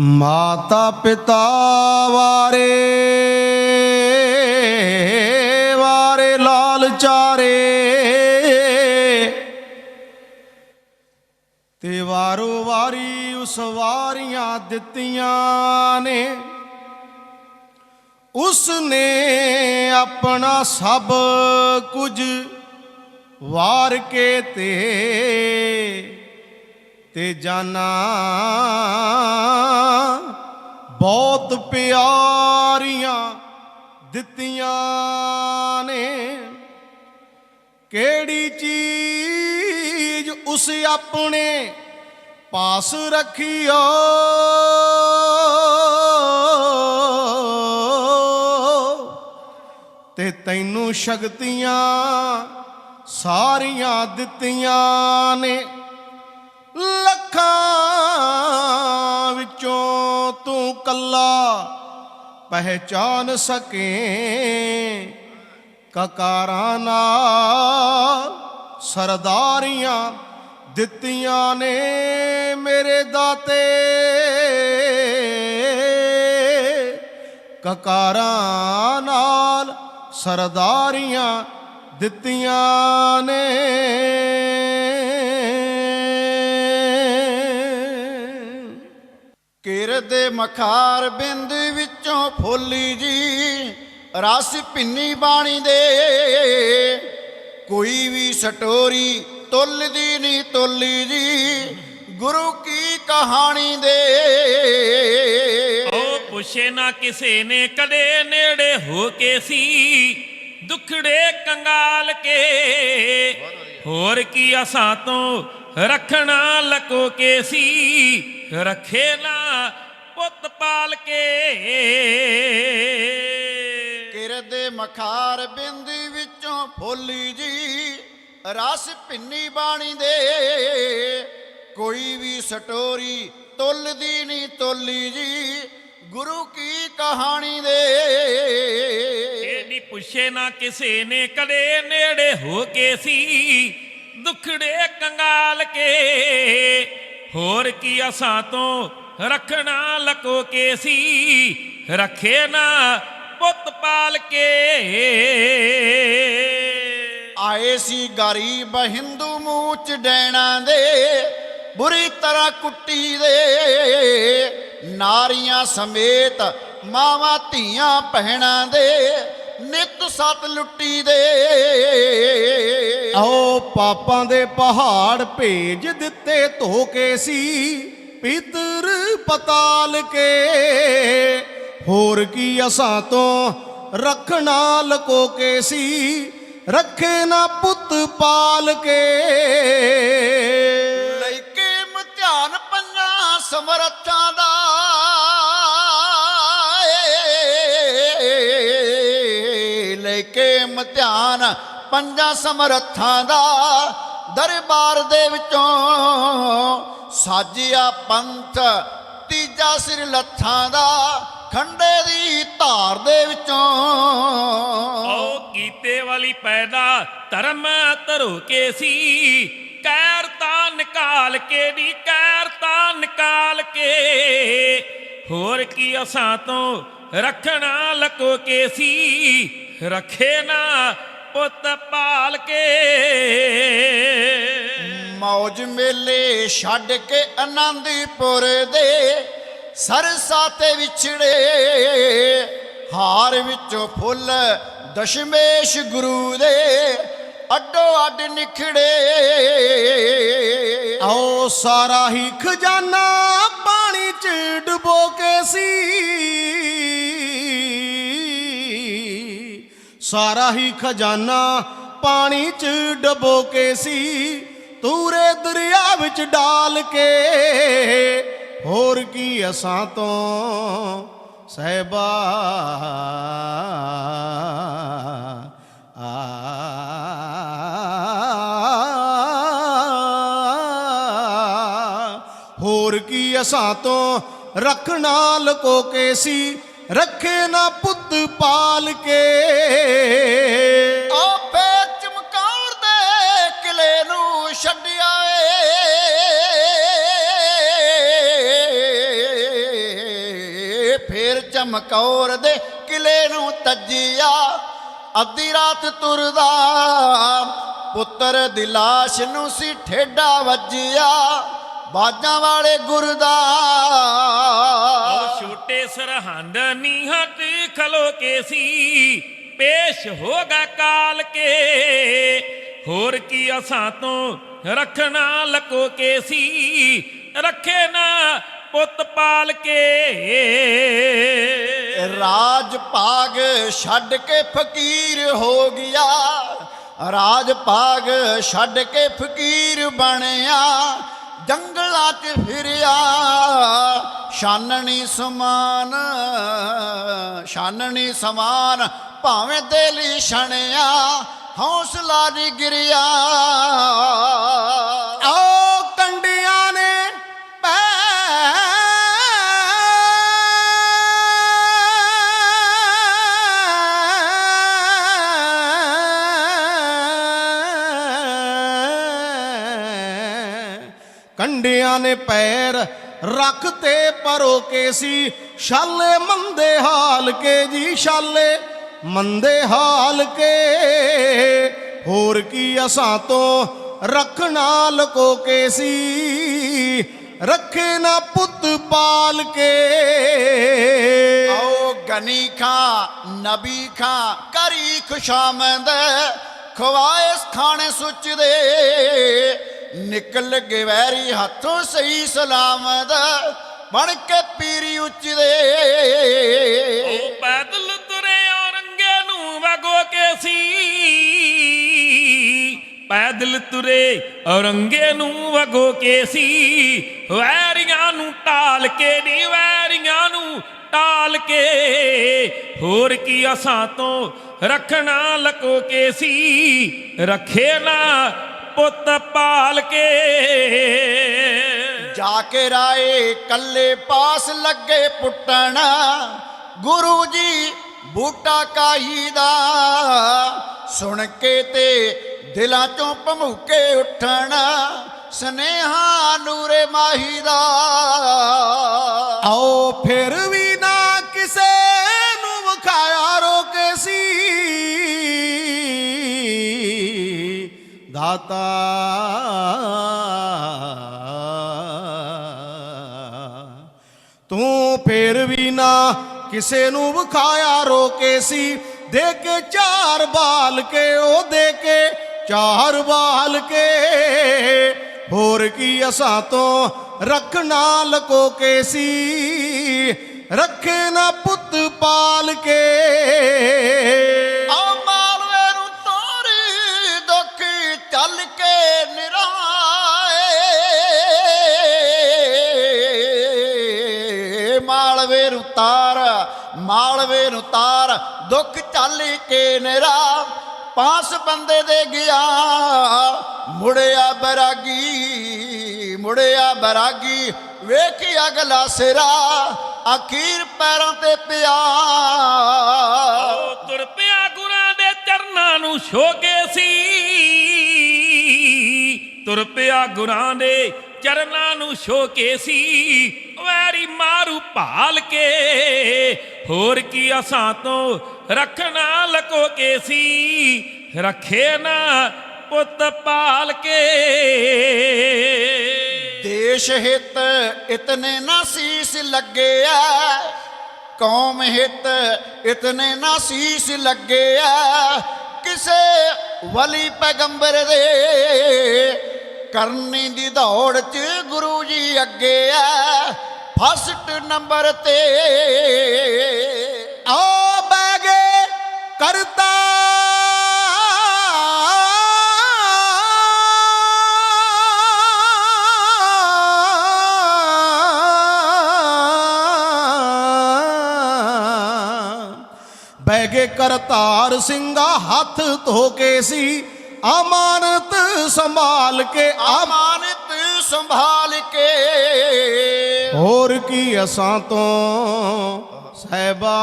ਮਾਤਾ ਪਿਤਾ ਵਾਰੇ ਵਾਰੇ ਲਾਲ ਚਾਰੇ। ਤੇ ਵਾਰੋ ਵਾਰੀ ਉਸ ਵਾਰੀਆਂ ਦਿੱਤੀਆਂ ਨੇ। ਉਸ ਨੇ ਆਪਣਾ ਸਭ ਕੁਝ ਵਾਰ ਕੇ ਤੇ ਤੇ ਜਾਨਾ। ਬਹੁਤ ਪਿਆਰੀਆਂ ਦਿੱਤੀਆਂ ਨੇ। ਕਿਹੜੀ ਚੀਜ਼ ਉਸ ਆਪਣੇ ਪਾਸ ਰੱਖਿਓ ਤੇ ਤੈਨੂੰ ਸ਼ਕਤੀਆਂ ਸਾਰੀਆਂ ਦਿੱਤੀਆਂ ਨੇ। ਕੱਲਾ ਪਹਿਚਾਨ ਸਕੇ ਕਕਾਰਾਂ ਨਾਲ ਸਰਦਾਰੀਆਂ ਦਿੱਤੀਆਂ ਨੇ ਮੇਰੇ ਦਾਤੇ। ਕਕਾਰਾਂ ਨਾਲ ਸਰਦਾਰੀਆਂ ਦਿੱਤੀਆਂ ਨੇ। ਕਿਰ ਦੇ ਮਖਾਰ ਬਿੰਦ ਵਿੱਚੋਂ ਫੋਲੀ ਜੀ, ਰਸ ਪਿੰਨੀ ਬਾਣੀ ਦੇ। ਕੋਈ ਵੀ ਸਟੋਰੀ ਤੁੱਲਦੀ ਨਹੀਂ ਤੁੱਲੀ ਜੀ, ਗੁਰੂ ਕੀ ਕਹਾਣੀ ਦੇ। ਉਹ ਪੁੱਛੇ ਨਾ ਕਿਸੇ ਨੇ, ਕਦੇ ਨੇੜੇ ਹੋ ਕੇ ਸੀ, ਦੁਖੜੇ ਕੰਗਾਲ ਕੇ। ਹੋਰ ਕੀ ਅਸਾਂ ਤੋਂ ਰੱਖਣਾ ਲਕੋ ਕੇ ਸੀ ਰੱਖੇ ਨਾ ਪੁੱਤ ਪਾਲ ਕੇ। ਕਿਰ ਦੇ ਮਖਾਰ ਬਿੰਦ ਵਿੱਚੋਂ ਫੁੱਲੀ ਜੀ ਰਸ ਪਿੰਨੀ ਬਾਣੀ ਦੇ। ਕੋਈ ਵੀ ਸਟੋਰੀ ਤੁੱਲਦੀ ਨਹੀਂ ਤੁੱਲੀ ਜੀ ਗੁਰੂ ਕੀ ਕਹਾਣੀ ਦੇ। ਇਹ ਨਹੀਂ ਪੁੱਛੇ ਨਾ ਕਿਸੇ ਨੇ ਕਦੇ ਨੇੜੇ ਹੋ ਕੇ ਸੀ ਦੁਖੜੇ ਕੰਗਾਲ ਕੇ। ਹੋਰ ਕੀ ਅਸਾਂ ਤੋਂ ਰੱਖਣਾ ਲਕੋ ਕੇ ਸੀ? ਰੱਖੇ ਨਾ ਪੁੱਤ ਪਾਲ ਕੇ। ਆਏ ਸੀ ਗਰੀਬ ਹਿੰਦੂ ਮੂੰਹ ਚ ਡੈਣਾ ਦੇ, ਬੁਰੀ ਤਰ੍ਹਾਂ ਕੁੱਟੀ ਦੇ। ਨਾਰੀਆਂ ਸਮੇਤ ਮਾਵਾਂ ਧੀਆਂ ਪਹਿਣਾ ਦੇ, ਨਿਤ ਸਤ ਲੁੱਟੀ ਦੇ। ਆਓ ਪਾਪਾਂ ਦੇ ਪਹਾੜ ਭੇਜ ਦਿੱਤੇ ਧੋ ਕੇ ਸੀ, ਪਿਤਰ ਪਤਾਲ ਕੇ। ਹੋਰ ਕੀ ਅਸਾਂ ਤੋਂ ਰੱਖਣਾ ਲਕੋ ਕੇ ਸੀ, ਰੱਖੇ ਨਾ ਪੁੱਤ ਪਾਲ ਕੇ। ਲੈ ਕੇ ਇਮਤਿਹਾਨ ਪੰਜਾਂ ਸਮਰੱਥਾਂ ਦਾ ਪੰਜਾਂ ਸਮਰੱਥਾਂ ਦਾ ਦਰਬਾਰ ਦੇ ਵਿੱਚੋਂ ਸਾਜਿਆ ਪੰਥ ਤੀਜਾ ਸਿਰ ਲੱਥਾਂ ਦਾ ਖੰਡੇ ਦੀ ਧਾਰ ਦੇ ਵਿੱਚੋਂ। ਓ ਕੀਤੇ ਵਾਲੀ ਪੈਦਾ ਧਰਮ ਧਰੋ ਕੇ ਸੀ। ਕੈਰ ਤਾਂ ਨਿਕਾਲ ਕੇ ਦੀ ਕੈਰ ਤਾਂ ਨਿਕਾਲ ਕੇ। ਹੋਰ ਕੀ ਅਸਾਂ ਤੋਂ ਰੱਖਣਾ ਲਕੋ ਕੇ ਸੀ। ਰੱਖੇ ਨਾ ਪੁੱਤ ਪਾਲ ਕੇ। ਮੌਜ ਮੇਲੇ ਛੱਡ ਕੇ ਆਨੰਦਪੁਰ ਦੇ ਸਰਸਾ ਤੇ ਵਿਛੜੇ ਹਾਰ ਵਿੱਚੋਂ ਫੁੱਲ ਦਸ਼ਮੇਸ਼ ਗੁਰੂ ਦੇ ਅੱਡੋ ਅੱਡ ਨਿਖੜੇ। ਆਓ ਸਾਰਾ ਹੀ ਖਜ਼ਾਨਾ ਪਾਣੀ ਚ ਡੁਬੋ ਕੇ ਸੀ। ਸਾਰਾ ਹੀ ਖਜ਼ਾਨਾ ਪਾਣੀ ਚ ਡਬੋ ਕੇ ਸੀ, ਤੂਰੇ ਦਰਿਆ ਵਿੱਚ ਡਾਲ ਕੇ। ਹੋਰ ਕੀ ਅਸਾਂ ਤੋਂ ਸਹਿਬਾ ਆ। ਹੋਰ ਕੀ ਅਸਾਂ ਤੋਂ ਰੱਖਣਾ ਲਕੋ ਕੇ ਸੀ ਰੱਖੇ ਨਾ ਪੁੱਤ ਪਾਲ ਕੇ। ਆਪੇ ਚਮਕਾਰ ਦੇ ਕਿਲੇ ਨੂੰ ਛੱਡਿਆ ਏ ਫੇਰ ਚਮਕੌਰ ਦੇ ਕਿਲੇ ਨੂੰ ਤੱਜਿਆ। ਅੱਧੀ ਰਾਤ ਤੁਰਦਾ, ਪੁੱਤਰ ਦੀ ਲਾਸ਼ ਨੂੰ ਸੀ ਠੇਡਾ ਵੱਜਿਆ। ਬਾਜਾਂ ਵਾਲੇ ਗੁਰਦਾ। ਉਹ ਛੋਟੇ ਸਰਹੰਦ ਨੀਹਤ ਖਲੋ ਕੇ ਸੀ ਪੇਸ਼ ਹੋਗਾ ਕਾਲ ਕੇ। ਹੋਰ ਕੀ ਅਸਾਂ ਤੋਂ ਰੱਖਣਾ ਲਕੋ ਕੇ ਸੀ ਰੱਖੇ ਨਾ ਪੁੱਤ ਪਾਲ ਕੇ। ਰਾਜ ਭਾਗ ਛੱਡ ਕੇ ਫਕੀਰ ਹੋ ਗਿਆ। ਰਾਜ ਭਾਗ ਛੱਡ ਕੇ ਫਕੀਰ ਬਣਿਆ। ਜੰਗਲਾਂ 'ਚ ਫਿਰਿਆ। ਛਾਨਣੀ ਸਮਾਨ ਛਾਨਣੀ ਸਮਾਨ ਭਾਵੇਂ ਦਿਲ ਛਣਿਆ ਹੌਸਲਾ ਨਹੀਂ ਗਿਰਿਆ। ਆਓ ਕੰਡਿਆਂ ਨੇ ਪੈਰ ਰੱਖ ਤੇ ਪਰੋ ਕੇ ਸੀ। ਛਾਲੇ ਮੰਦੇ ਹਾਲ ਕੇ ਜੀ, ਛਾਲੇ ਮੰਦੇ ਹਾਲ ਕੇ। ਹੋਰ ਕੀ ਅਸਾਂ ਤੋਂ ਰੱਖਣਾ ਲਕੋ ਕੇ ਸੀ। ਰੱਖੇ ਨਾ ਪੁੱਤ ਪਾਲ ਕੇ। ਆਓ ਗਨੀ ਖਾਂ, ਨਬੀ ਖਾਂ, ਕਰੀ ਖੁਸ਼ਾਮਦ, ਖਵਾਇਸ ਖਾਣੇ ਸੁੱਚਦੇ। ਨਿਕਲ ਗਏ ਹੱਥੋਂ ਸਹੀ ਸਲਾਮਤ, ਬਣ ਕੇ ਪੀਰੀ ਉੱਚਦੇ ਉਹ ਪੈਦਲ ਤੁਰੇ ਔਰੰਗੇ ਨੂੰ ਵਗੋ ਕੇ ਸੀ। ਪੈਦਲ ਤੁਰੇ ਔਰੰਗੇ ਨੂੰ ਵਗੋ ਕੇ ਸੀ। ਵੈਰੀਆਂ ਨੂੰ ਟਾਲ ਕੇ ਨੀ, ਵੈਰੀਆਂ ਨੂੰ ਟਾਲ ਕੇ। ਹੋਰ ਕੀ ਅਸਾਂ ਤੋਂ ਰੱਖਣਾ ਲਕੋ ਕੇ ਸੀ। ਰੱਖੇ ਨਾ ਪੁੱਤ ਪਾਲ ਕੇ। ਜਾ ਕੇ ਰਾਏ ਕੱਲੇ ਪਾਸ ਲੱਗੇ ਪੁੱਟਣ। ਗੁਰੂ ਜੀ ਬੂਟਾ ਕਾਹੀ ਦਾ। ਸੁਣ ਕੇ ਤੇ ਦਿਲਾਂ ਚੋਂ ਭਮੂਕੇ ਉੱਠਣ। ਸਨੇਹਾ ਨੂਰੇ ਮਾਹੀ ਦਾ। ਆਓ ਫਿਰ ਵੀ ਦਾਤਾ ਤੂੰ ਫੇਰ ਵੀ ਨਾ ਕਿਸੇ ਨੂੰ ਵਿਖਾਇਆ ਰੋਕੇ ਸੀ। ਦੇ ਕੇ ਚਾਰ ਬਾਲ ਕੇ, ਉਹ ਦੇ ਕੇ ਚਾਰ ਬਾਲ ਕੇ। ਹੋਰ ਕੀ ਅਸਾਂ ਤੋਂ ਰੱਖਣਾ ਲਕੋ ਕੇ ਸੀ। ਰੱਖੇ ਨਾ ਪੁੱਤ ਪਾਲ ਕੇ। ਮਾਲਵੇ ਦੁੱਖ ਚੱਲ ਕੇ ਨਿਰਾ। ਪਾਸ ਬੰਦੇ ਦੇ ਗਿਆ, ਮੁੜਿਆ ਬਰਾਗੀ ਮੁੜਿਆ ਬਰਾਗੀ। ਵੇਖੀ ਅਗਲਾ ਸਿਰਾ, ਅਖੀਰ ਪੈਰਾਂ ਤੇ ਪਿਆ। ਤੁਰ ਪਿਆ ਗੁਰਾਂ ਦੇ ਚਰਨਾਂ ਨੂੰ ਛੋਕੇ ਸੀ। ਤੁਰ ਪਿਆ ਗੁਰਾਂ ਦੇ ਚਰਨਾਂ ਨੂੰ ਛੋਕੇ ਸੀ। ਵੈਰੀ ਮਾਰੂ ਭਾਲ ਕੇ ਹੋਰ ਕੀ ਅਸਾਂ ਤੋਂ ਰੱਖਣਾ ਲਕੋ ਕੇ ਸੀ ਰੱਖੇ ਨਾ ਪੁੱਤ ਪਾਲ ਕੇ ਦੇਸ਼ ਹਿੱਤ ਇਤਨੇ ਨਾ ਸੀਸ ਲੱਗਿਆ ਕੌਮ ਹਿੱਤ ਇਤਨੇ ਨਾ ਸੀਸ ਲੱਗਿਆ ਕਿਸੇ ਵਲੀ ਪੈਗੰਬਰ ਦੇ ਕਰਨੀ ਦੀ ਦੌੜ 'ਚ ਗੁਰੂ ਜੀ ਅੱਗੇ ਆ। ਫਸਟ ਨੰਬਰ ਤੇ ਆਓ ਬੈਗੇ ਕਰਤਾ। ਬੈਗੇ ਕਰਤਾਰ ਸਿੰਘਾ ਹੱਥ ਧੋ ਕੇ ਸੀ। ਅਮਾਨਤ ਸੰਭਾਲ ਕੇ ਅਮਾਨਤ ਸੰਭਾਲ ਕੇ। ਹੋਰ ਕੀ ਅਸਾਂ ਤੋਂ ਸਹਿਬਾ?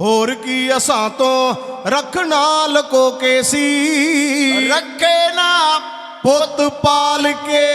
ਹੋਰ ਕੀ ਅਸਾਂ ਤੋਂ ਰੱਖਣਾ ਲਕੋ ਕੇ ਸੀ ਰੱਖੇ ਨਾ ਪੁੱਤ ਪਾਲ ਕੇ।